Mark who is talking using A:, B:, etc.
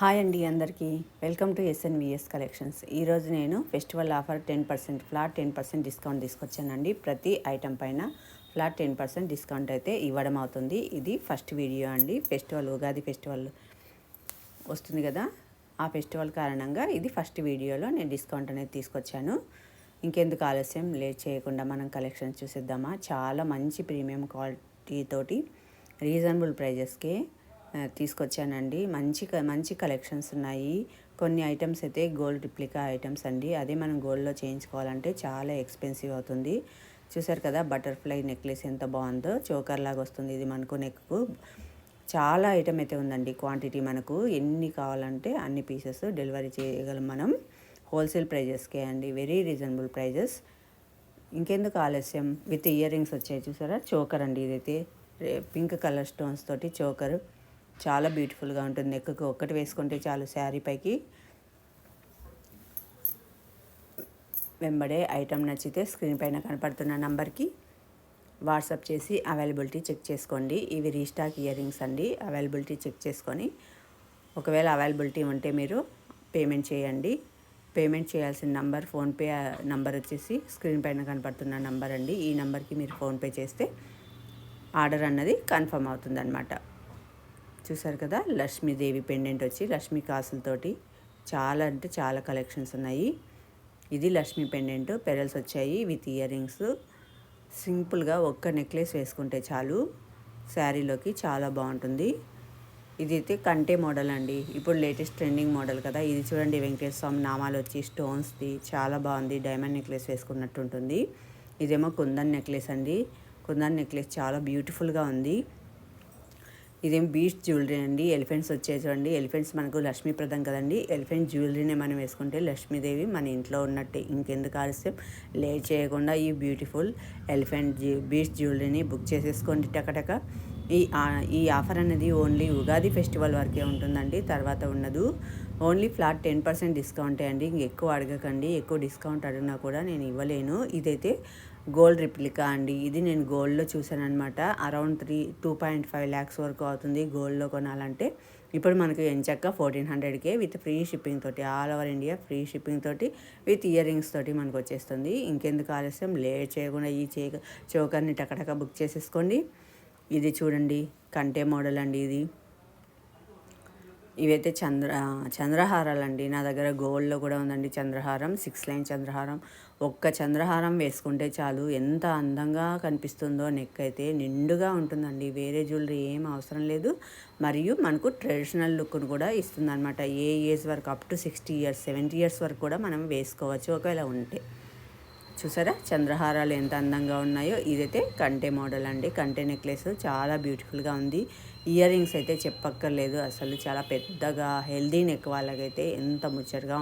A: Hi అండి అందరికీ. Welcome to S N V S collections ఈరోజు నేను festival offer ten percent flat ten percent discount తీసుకొచ్చానండి. ప్రతి ఐటెం పైన ఫ్లాట్ టెన్ పర్సెంట్ డిస్కౌంట్ అయితే ఇవ్వడం అవుతుంది. ఇది ఫస్ట్ వీడియో అండి. ఫెస్టివల్ ఉగాది ఫెస్టివల్ వస్తుంది కదా? ఆ ఫెస్టివల్ కారణంగా ఇది ఫస్ట్ వీడియోలో నేను డిస్కౌంట్ అనేది తీసుకొచ్చాను. ఇంకెందుకు ఆలస్యం? లేట్ చేయకుండా మనం కలెక్షన్స్ చూసేద్దామా? చాలా మంచి ప్రీమియం క్వాలిటీ తోటి రీజనబుల్ ప్రైజెస్కే తీసుకొచ్చానండి. మంచి మంచి కలెక్షన్స్ ఉన్నాయి. కొన్ని ఐటమ్స్ అయితే గోల్డ్ రిప్లికా ఐటమ్స్ అండి. అదే మనం గోల్డ్లో చేయించుకోవాలంటే చాలా ఎక్స్పెన్సివ్ అవుతుంది. చూసారు కదా బటర్ఫ్లై నెక్లెస్ ఎంత బాగుందో చోకర్ లాగా వస్తుంది ఇది మనకు నెక్కు. చాలా ఐటమ్ అయితే ఉందండి క్వాంటిటీ మనకు. ఎన్ని కావాలంటే అన్ని పీసెస్ డెలివరీ చేయగలం మనం. హోల్సేల్ ప్రైజెస్కే అండి. Very reasonable prices. ఇంకెందుకు ఆలస్యం? విత్ ఇయర్ రింగ్స్ వచ్చాయి చూసారా? చోకర్ అండి ఇదైతే. పింక్ కలర్ స్టోన్స్ తోటి చోకర్. చాలా బ్యూటిఫుల్గా ఉంటుంది. నెక్కు ఒక్కటి వేసుకుంటే చాలు శారీ పైకి. వెంబడే ఐటెం నచ్చితే స్క్రీన్ పైన కనపడుతున్న నంబర్కి వాట్సాప్ చేసి అవైలబిలిటీ చెక్ చేసుకోండి. ఇవి రీస్టాక్ ఇయర్ రింగ్స్ అండి. అవైలబిలిటీ చెక్ చేసుకొని ఒకవేళ అవైలబిలిటీ ఉంటే మీరు పేమెంట్ చేయండి. పేమెంట్ చేయాల్సిన నంబర్ ఫోన్పే నంబర్ వచ్చేసి స్క్రీన్ పైన కనపడుతున్న నంబర్ అండి. ఈ నెంబర్కి మీరు ఫోన్పే చేస్తే ఆర్డర్ అన్నది కన్ఫర్మ్ అవుతుందన్నమాట. చూసారు కదా లక్ష్మీదేవి పెండెంట్ వచ్చి లక్ష్మీ కాసులతోటి చాలా అంటే చాలా కలెక్షన్స్ ఉన్నాయి. ఇది లక్ష్మీ పెండెంట్ పెరల్స్ వచ్చాయి విత్ ఇయర్ రింగ్స్ సింపుల్గా ఒక్క నెక్లెస్ వేసుకుంటే చాలు. శారీలోకి చాలా బాగుంటుంది. ఇది అయితే కంటే మోడల్ అండి. ఇప్పుడు లేటెస్ట్ ట్రెండింగ్ మోడల్ కదా. ఇది చూడండి వెంకటేశ్వర స్వామి నామాలు వచ్చి స్టోన్స్ది చాలా బాగుంది. డైమండ్ నెక్లెస్ వేసుకున్నట్టు ఉంటుంది. ఇదేమో కుందన్ నెక్లెస్ అండి. కుందన్ నెక్లెస్ చాలా బ్యూటిఫుల్గా ఉంది. ఇదేం బీచ్ జ్యువెలరీ అండి. ఎలిఫెంట్స్ వచ్చేసండి ఎలిఫెంట్స్ మనకు లక్ష్మీప్రదం కదండి. ఎలిఫెంట్ జ్యువెలరీనే మనం వేసుకుంటే లక్ష్మీదేవి మన ఇంట్లో ఉన్నట్టే. ఇంకెందుకు ఆలస్యం? లేట్ చేయకుండా ఈ బ్యూటిఫుల్ ఎలిఫెంట్ బీచ్ జ్యువెలరీని బుక్ చేసేసుకోండి టకటక. ఈ ఈ ఆఫర్ అనేది ఓన్లీ ఉగాది ఫెస్టివల్ వరకే ఉంటుందండి. తర్వాత ఉండదు ఓన్లీ ఫ్లాట్ టెన్ పర్సెంట్ డిస్కౌంటే అండి. ఇంకెక్కువ అడగకండి. ఎక్కువ డిస్కౌంట్ అడిగినా కూడా నేను ఇవ్వలేను. ఇదైతే గోల్డ్ రిప్లికా అండి. ఇది నేను గోల్డ్లో చూశాను అనమాట around three two point five lakhs వరకు అవుతుంది గోల్డ్లో కొనాలంటే. ఇప్పుడు మనకు ఎంచక్క ఫోర్టీన్ హండ్రెడ్కే విత్ ఫ్రీ షిప్పింగ్ తోటి all over India free shipping తోటి విత్ ఇయర్ రింగ్స్ తోటి మనకు వచ్చేస్తుంది. ఇంకెందుకు ఆలస్యం? లేట్ చేయకుండా ఈ చే చోకర్ని టకటక బుక్ చేసేసుకోండి. ఇది చూడండి కంటే మోడల్ అండి ఇది. ఇవైతే చంద్ర చంద్రహారాలు అండి నా దగ్గర గోల్డ్లో కూడా ఉందండి చంద్రహారం సిక్స్ లైన్ చంద్రహారం. ఒక్క చంద్రహారం వేసుకుంటే చాలు. ఎంత అందంగా కనిపిస్తుందో నెక్ అయితే నిండుగా ఉంటుందండి. వేరే జ్యువెలరీ ఏం అవసరం లేదు. మరియు మనకు ట్రెడిషనల్ లుక్ను కూడా ఇస్తుంది అనమాట ఏ ఏజ్ వరకు? Up to sixty years seventy years వరకు కూడా మనం వేసుకోవచ్చు ఒకవేళ ఉంటే. చూసారా? చంద్రహారాలు ఎంత అందంగా ఉన్నాయో. ఇదైతే కంటే మోడల్ అండి. కంటే నెక్లెస్. చాలా బ్యూటిఫుల్గా ఉంది. ఇయర్ రింగ్స్ అయితే చెప్పక్కర్లేదు. అసలు చాలా పెద్దగా హెల్దీ నెక్ వాళ్ళకైతే ఎంత ముచ్చటగా